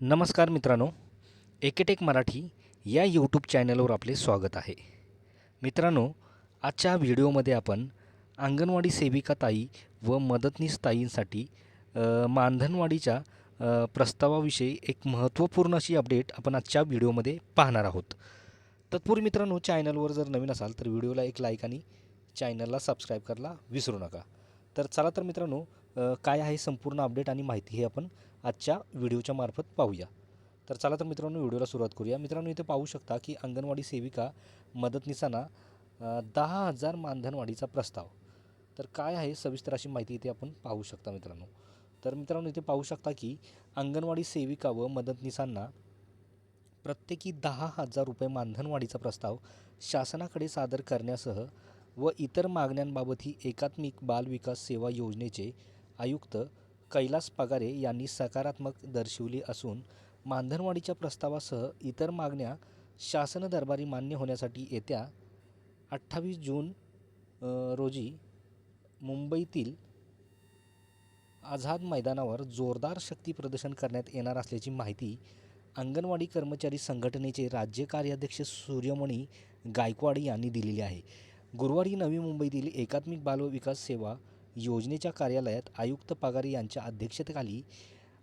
नमस्कार मित्रांनो एकेटेक मराठी या यूट्यूब चॅनलवर आपले स्वागत आहे. मित्रांनो आजच्या व्हिडिओमध्ये आपण अंगणवाडी सेविका ताई व मदतनीस ताईंसाठी मानधनवाडीच्या प्रस्तावाविषयी एक महत्त्वपूर्ण अशी अपडेट आपण आजच्या व्हिडिओमध्ये पाहणार आहोत. तत्पूर्वी मित्रांनो चॅनलवर जर नवीन असाल तर व्हिडिओला एक लाईक आणि चॅनलला सबस्क्राईब करायला विसरू नका. तर चला तर मित्रांनो काय आहे संपूर्ण अपडेट आणि माहिती हे आपण आजच्या व्हिडिओच्या मार्फत पाहूया. तर चला तर मित्रांनो व्हिडिओला सुरुवात करूया. मित्रांनो इथे पाहू शकता की अंगणवाडी सेविका मदतनीसांना दहा हजार मानधनवाढीचा प्रस्ताव. तर काय आहे? सविस्तर अशी माहिती इथे आपण पाहू शकता मित्रांनो. तर मित्रांनो इथे पाहू शकता की अंगणवाडी सेविका व मदतनीसांना प्रत्येकी दहा हजार रुपये मानधनवाढीचा प्रस्ताव शासनाकडे सादर करण्यासह व इतर मागण्यांबाबतही एकात्मिक बाल विकास सेवा योजनेचे आयुक्त कैलास पगारे यांनी सकारात्मक दर्शवली असून मानधनवाढीच्या प्रस्तावासह इतर मागण्या शासन दरबारी मान्य होण्यासाठी येत्या अठ्ठावीस जून रोजी मुंबईतील आझाद मैदानावर जोरदार शक्ती प्रदर्शन करण्यात येणार असल्याची माहिती अंगणवाडी कर्मचारी संघटनेचे राज्य कार्याध्यक्ष सूर्यमणी गायकवाड यांनी दिलेली आहे. गुरुवारी नवी मुंबईतील एकात्मिक बाल विकास सेवा योजनेच्या कार्यालयात आयुक्त पगारे यांच्या अध्यक्षतेखाली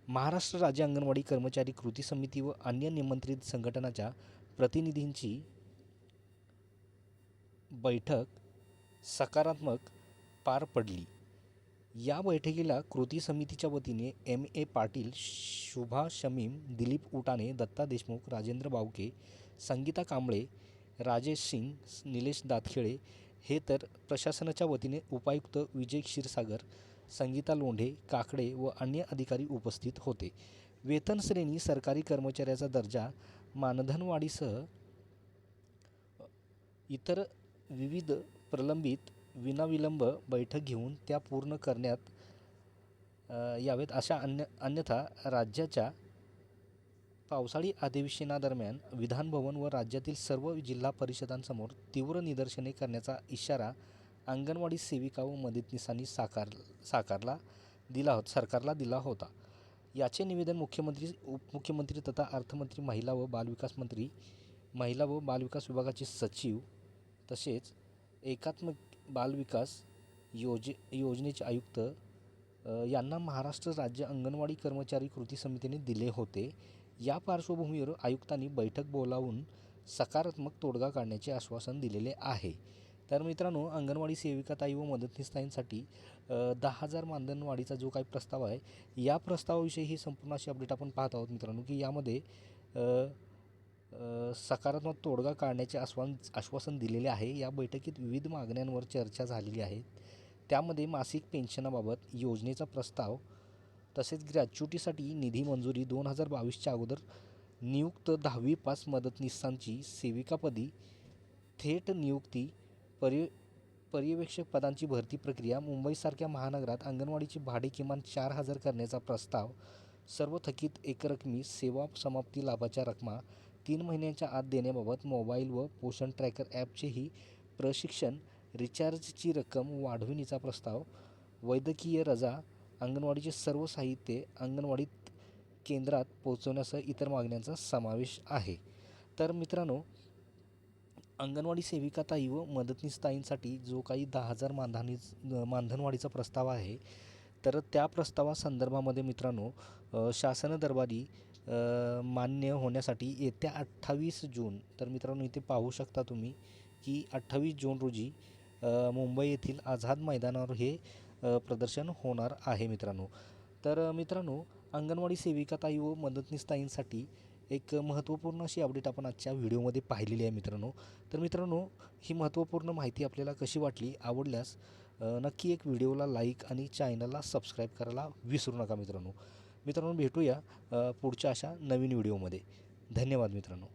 महाराष्ट्र राज्य अंगणवाडी कर्मचारी कृती समिती व अन्य निमंत्रित संघटनाच्या प्रतिनिधींची बैठक सकारात्मक पार पडली. या बैठकीला कृती समितीच्या वतीने एम ए पाटील शुभा शमीम दिलीप उटाणे दत्ता देशमुख राजेंद्र बावके संगीता कांबळे राजेश सिंग निलेश दातखेळे हे तर प्रशासनाच्या वतीने उपायुक्त विजय क्षीरसागर संगीता लोंढे काकडे व अन्य अधिकारी उपस्थित होते. वेतन श्रेणी सरकारी कर्मचाऱ्याचा दर्जा मानधनवाढीसह इतर विविध प्रलंबित विनाविलंब बैठक घेऊन त्या पूर्ण करण्यात यावेत अशा अन्य अन्यथा राज्याच्या पावसाळी अधिवेशनादरम्यान विधानभवन व राज्यातील सर्व जिल्हा परिषदांसमोर तीव्र निदर्शने करण्याचा इशारा अंगणवाडी सेविका व मदतनीसांनी साकार साकारला दिला होता सरकारला दिला होता. याचे निवेदन मुख्यमंत्री उपमुख्यमंत्री तथा अर्थमंत्री महिला व बालविकास मंत्री महिला व बालविकास विभागाचे सचिव तसेच एकात्मिक बालविकास योज योजनेचे आयुक्त यांना महाराष्ट्र राज्य अंगणवाडी कर्मचारी कृती समितीने दिले होते. या पार्श्वभूमीवर आयुक्तांनी बैठक बोलावून सकारात्मक तोडगा काढण्याचे आश्वासन दिलेले आहे. तर मित्रांनो अंगणवाडी सेविका ताई व मदतनीसताईंसाठी दहा हजार मानधनवाढीचा जो काही प्रस्ताव आहे या प्रस्तावाविषयी ही संपूर्ण अशी अपडेट आपण पाहत आहोत मित्रांनो की यामध्ये सकारात्मक तोडगा काढण्याचे आश्वान आश्वासन दिलेले आहे. या बैठकीत विविध मागण्यांवर चर्चा झालेली आहे. त्यामध्ये मासिक पेन्शनाबाबत योजनेचा प्रस्ताव तसेच ग्रॅच्युटीसाठी निधी मंजुरी दोन हजार बावीसच्या अगोदर नियुक्त दहावी पास मदतनीसांची सेविकापदी थेट नियुक्ती पर्य पर्यवेक्षक पदांची भरती प्रक्रिया मुंबईसारख्या महानगरात अंगणवाडीची भाडे किमान चार हजार करण्याचा प्रस्ताव सर्व थकीत एकरकमी सेवा समाप्ती लाभाच्या रकमा तीन महिन्यांच्या आत देण्याबाबत मोबाईल व पोषण ट्रॅकर ॲपचेही प्रशिक्षण रिचार्जची रक्कम वाढविणीचा प्रस्ताव वैद्यकीय रजा अंगणवाडीचे सर्व साहित्य अंगणवाडीत केंद्रात पोहोचवण्यासह इतर मागण्यांचा समावेश आहे. तर मित्रांनो अंगणवाडी सेविका ताई व मदतनीस ताईंसाठी जो काही दहा हजार मानधानी मानधनवाढीचा प्रस्ताव आहे तर त्या प्रस्तावासंदर्भामध्ये मित्रांनो शासन दरबारी मान्य होण्यासाठी येत्या अठ्ठावीस जून तर मित्रांनो इथे पाहू शकता तुम्ही की अठ्ठावीस जून रोजी मुंबई येथील आझाद मैदानावर हे प्रदर्शन होणार आहे मित्रांनो. तर मित्रांनो अंगणवाडी सेविका ताई व मदतनीस ताईंसाठी एक महत्त्वपूर्ण अशी अपडेट आपण आजच्या व्हिडिओमध्ये पाहिलेली आहे मित्रांनो. तर मित्रांनो ही महत्त्वपूर्ण माहिती आपल्याला कशी वाटली आवडल्यास नक्की एक व्हिडिओला लाईक आणि चॅनलला सबस्क्राईब करायला विसरू नका मित्रांनो. मित्रांनो भेटूया पुढच्या अशा नवीन व्हिडिओमध्ये. धन्यवाद मित्रांनो.